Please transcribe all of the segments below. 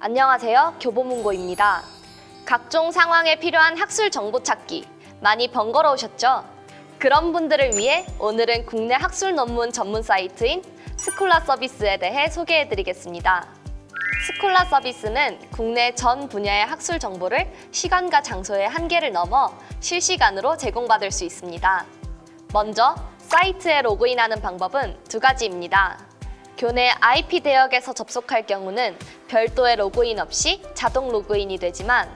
안녕하세요. 교보문고입니다. 각종 상황에 필요한 학술 정보 찾기 많이 번거로우셨죠? 그런 분들을 위해 오늘은 국내 학술 논문 전문 사이트인 스콜라 서비스에 대해 소개해 드리겠습니다. 스콜라 서비스는 국내 전 분야의 학술 정보를 시간과 장소의 한계를 넘어 실시간으로 제공받을 수 있습니다. 먼저 사이트에 로그인하는 방법은 두 가지입니다. 교내 IP 대역에서 접속할 경우는 별도의 로그인 없이 자동 로그인이 되지만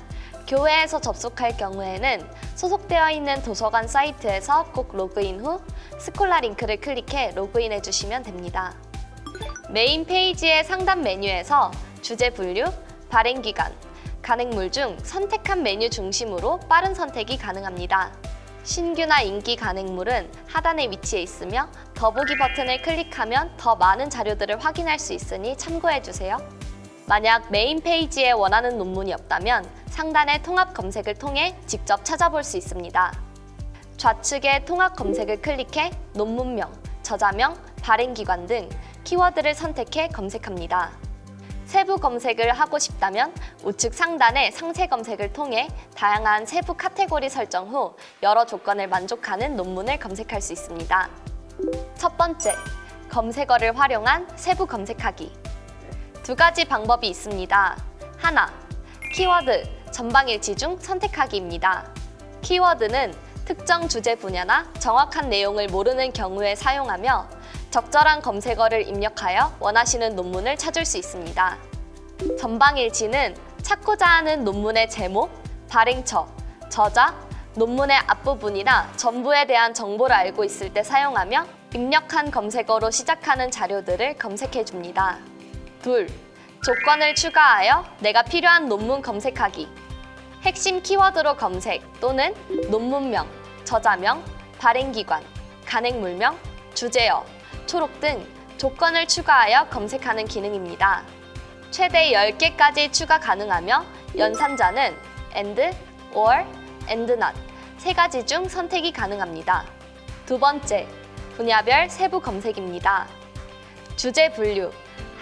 교회에서 접속할 경우에는 소속되어 있는 도서관 사이트에서 꼭 로그인 후 스콜라 링크를 클릭해 로그인해 주시면 됩니다. 메인 페이지의 상단 메뉴에서 주제 분류, 발행 기간, 간행물 중 선택한 메뉴 중심으로 빠른 선택이 가능합니다. 신규나 인기 간행물은 하단에 위치해 있으며 더보기 버튼을 클릭하면 더 많은 자료들을 확인할 수 있으니 참고해 주세요. 만약 메인 페이지에 원하는 논문이 없다면 상단의 통합 검색을 통해 직접 찾아볼 수 있습니다. 좌측의 통합 검색을 클릭해 논문명, 저자명, 발행기관 등 키워드를 선택해 검색합니다. 세부 검색을 하고 싶다면 우측 상단의 상세 검색을 통해 다양한 세부 카테고리 설정 후 여러 조건을 만족하는 논문을 검색할 수 있습니다. 첫 번째, 검색어를 활용한 세부 검색하기. 두 가지 방법이 있습니다. 하나, 키워드 전방일치 중 선택하기입니다. 키워드는 특정 주제 분야나 정확한 내용을 모르는 경우에 사용하며 적절한 검색어를 입력하여 원하시는 논문을 찾을 수 있습니다. 전방일치는 찾고자 하는 논문의 제목, 발행처, 저자, 논문의 앞부분이나 전부에 대한 정보를 알고 있을 때 사용하며 입력한 검색어로 시작하는 자료들을 검색해 줍니다. 둘, 조건을 추가하여 내가 필요한 논문 검색하기. 핵심 키워드로 검색 또는 논문명, 저자명, 발행기관, 간행물명, 주제어, 초록 등 조건을 추가하여 검색하는 기능입니다. 최대 10개까지 추가 가능하며 연산자는 and, or, and not 세 가지 중 선택이 가능합니다. 두 번째, 분야별 세부 검색입니다. 주제 분류,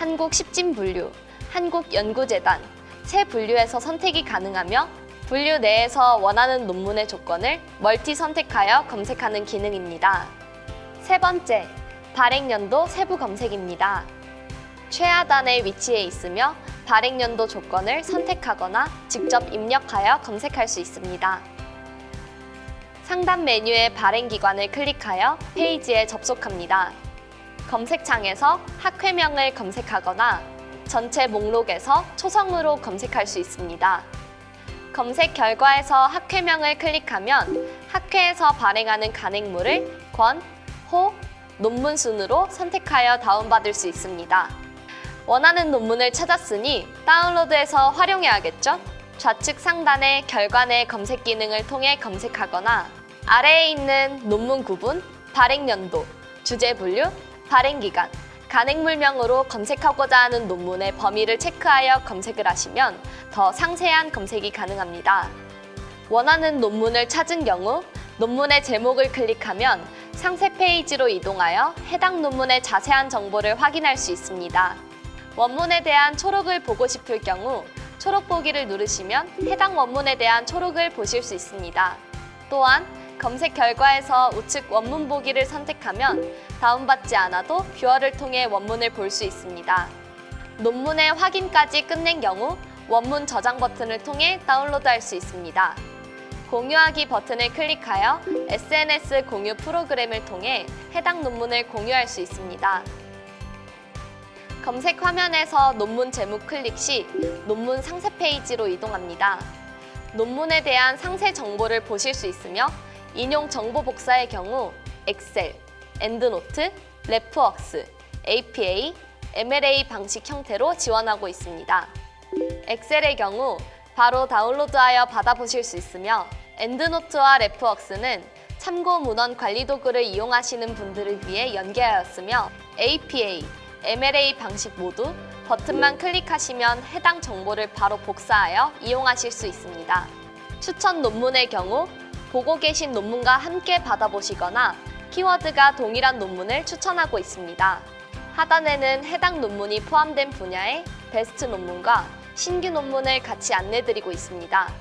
한국 십진 분류, 한국 연구재단 세 분류에서 선택이 가능하며 분류 내에서 원하는 논문의 조건을 멀티 선택하여 검색하는 기능입니다. 세 번째, 발행연도 세부 검색입니다. 최하단에 위치해 있으며 발행연도 조건을 선택하거나 직접 입력하여 검색할 수 있습니다. 상단 메뉴의 발행 기관을 클릭하여 페이지에 접속합니다. 검색창에서 학회명을 검색하거나 전체 목록에서 초성으로 검색할 수 있습니다. 검색 결과에서 학회명을 클릭하면 학회에서 발행하는 간행물을 권, 호, 논문 순으로 선택하여 다운받을 수 있습니다. 원하는 논문을 찾았으니 다운로드해서 활용해야겠죠? 좌측 상단의 결과내 검색 기능을 통해 검색하거나 아래에 있는 논문 구분, 발행 연도, 주제 분류, 발행 기간, 간행물명으로 검색하고자 하는 논문의 범위를 체크하여 검색을 하시면 더 상세한 검색이 가능합니다. 원하는 논문을 찾은 경우 논문의 제목을 클릭하면 상세 페이지로 이동하여 해당 논문의 자세한 정보를 확인할 수 있습니다. 원문에 대한 초록을 보고 싶을 경우 초록 보기를 누르시면 해당 원문에 대한 초록을 보실 수 있습니다. 또한 검색 결과에서 우측 원문 보기를 선택하면 다운받지 않아도 뷰어를 통해 원문을 볼 수 있습니다. 논문의 확인까지 끝낸 경우 원문 저장 버튼을 통해 다운로드할 수 있습니다. 공유하기 버튼을 클릭하여 SNS 공유 프로그램을 통해 해당 논문을 공유할 수 있습니다. 검색 화면에서 논문 제목 클릭 시 논문 상세 페이지로 이동합니다. 논문에 대한 상세 정보를 보실 수 있으며 인용 정보 복사의 경우 엑셀, 엔드노트, 레프웍스, APA, MLA 방식 형태로 지원하고 있습니다. 엑셀의 경우 바로 다운로드하여 받아보실 수 있으며 엔드노트와 레프웍스는 참고 문헌 관리 도구를 이용하시는 분들을 위해 연계하였으며 APA, MLA 방식 모두 버튼만 클릭하시면 해당 정보를 바로 복사하여 이용하실 수 있습니다. 추천 논문의 경우 보고 계신 논문과 함께 받아보시거나 키워드가 동일한 논문을 추천하고 있습니다. 하단에는 해당 논문이 포함된 분야의 베스트 논문과 신규 논문을 같이 안내드리고 있습니다.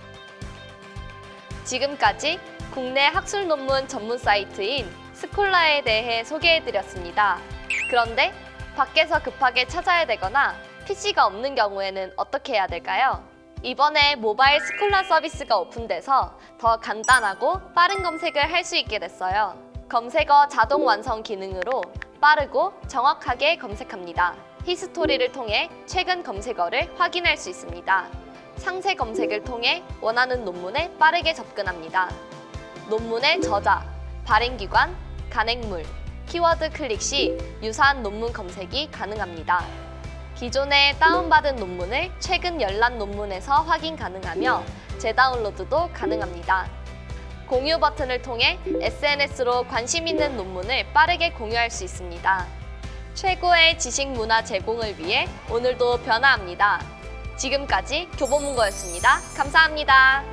지금까지 국내 학술 논문 전문 사이트인 스콜라에 대해 소개해드렸습니다. 그런데 밖에서 급하게 찾아야 되거나 PC가 없는 경우에는 어떻게 해야 될까요? 이번에 모바일 스콜라 서비스가 오픈돼서 더 간단하고 빠른 검색을 할 수 있게 됐어요. 검색어 자동 완성 기능으로 빠르고 정확하게 검색합니다. 히스토리를 통해 최근 검색어를 확인할 수 있습니다. 상세 검색을 통해 원하는 논문에 빠르게 접근합니다. 논문의 저자, 발행기관, 간행물, 키워드 클릭 시 유사한 논문 검색이 가능합니다. 기존에 다운받은 논문을 최근 열람 논문에서 확인 가능하며 재다운로드도 가능합니다. 공유 버튼을 통해 SNS로 관심 있는 논문을 빠르게 공유할 수 있습니다. 최고의 지식 문화 제공을 위해 오늘도 변화합니다. 지금까지 교보문고였습니다. 감사합니다.